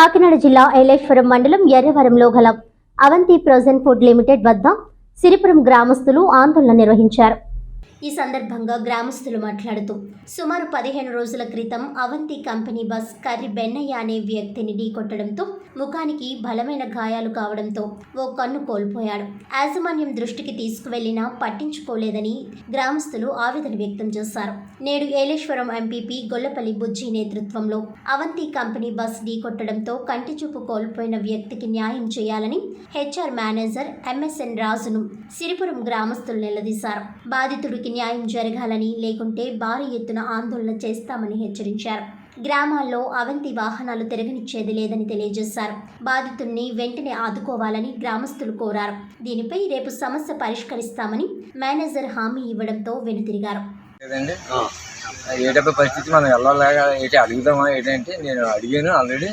కాకినాడ జిల్లా ఏలేశ్వరం మండలం ఎర్రవరంలో గల అవంతి ప్రొజెన్ ఫుడ్ లిమిటెడ్ వద్ద సిరిపురం గ్రామస్తులు ఆందోళన నిర్వహించారు. ఈ సందర్భంగా గ్రామస్తులు మాట్లాడుతూ సుమారు పదిహేను రోజుల క్రితం అవంతి కంపెనీ బస్ కర్రి బెన్నయ్య అనే వ్యక్తిని ఢీకొట్టడంతో ముఖానికి బలమైన గాయాలు కావడంతో ఓ కన్ను కోల్పోయాడు. యాజమాన్యం దృష్టికి తీసుకువెళ్ళినా పట్టించుకోలేదని గ్రామస్తులు ఆవేదన వ్యక్తం చేశారు. నేడు ఏలేశ్వరం ఎంపీపీ గొల్లపల్లి బుజ్జి నేతృత్వంలో అవంతి కంపెనీ బస్ ఢీకొట్టడంతో కంటి చూపు కోల్పోయిన వ్యక్తికి న్యాయం చేయాలని హెచ్ఆర్ మేనేజర్ ఎంఎస్ఎన్ రాజును సిరిపురం గ్రామస్తులు నిలదీశారు. బాధితుడికి న్యాయం జరగాలని లేకుంటే భారీ ఎత్తున ఆందోళన చేస్తామని హెచ్చరించారు. గ్రామాల్లో అవంతి వాహనాలు తిరగనిచ్చేది లేదని తెలియజేశారు. బాధితుల్ని వెంటనే ఆదుకోవాలని గ్రామస్తులు కోరారు. దీనిపై రేపు సమస్య పరిష్కరిస్తామని మేనేజర్ హామీ ఇవ్వడంతో వెనుతిరిగారు. ఏటప్పుడు పరిస్థితి మనం వెళ్ళలేక ఏంటి అడుగుదామా ఏంటంటే నేను అడిగాను ఆల్రెడీ.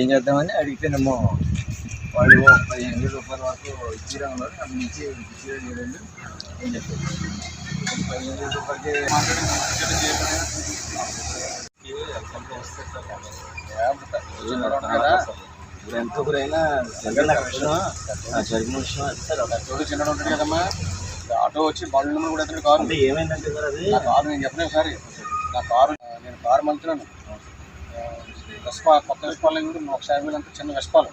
ఏం చేద్దామని అడిగితేనేమో వాళ్ళు ఓ పదిహేను వేల రూపాయల వరకు ఇచ్చిరా ఉన్నారు అక్కడి నుంచి ఇచ్చిరా లేదండి ఏం చెప్పారు ఎంత జరిగిన విషయం అది సార్ ఒక చిన్నడు ఉంటాడు కదమ్మా ఆటో వచ్చి బండ్ల నెంబర్ కూడా ఎత్తాడు కారు అంటే ఏమైందంటే సార్ అది? నా కారు నేను చెప్పలే ఒకసారి నా కారు నేను కారు మలుతున్నాను వెస్పా కొత్త వెస్పాలు కూడా ఒక యాభై వేలు అంత చిన్న వెస్పాలు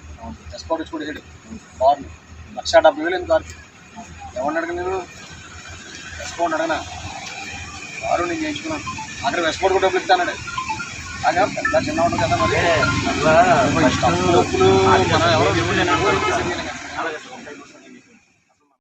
వెస్పా వచ్చి కూడా కారు లక్ష డెబ్బై వేలు కారు ఎవరిని అడగ నేను వెస్పా అడగనా కారు నేను చేయించుకున్నాను. అక్కడ వెస్పోర్ట్ కూడా డబ్బులు ఇస్తానండి అదే పెద్ద చిన్న ఉంటుంది కదా మరి. డబ్బులు మనం ఎవరో అలాగే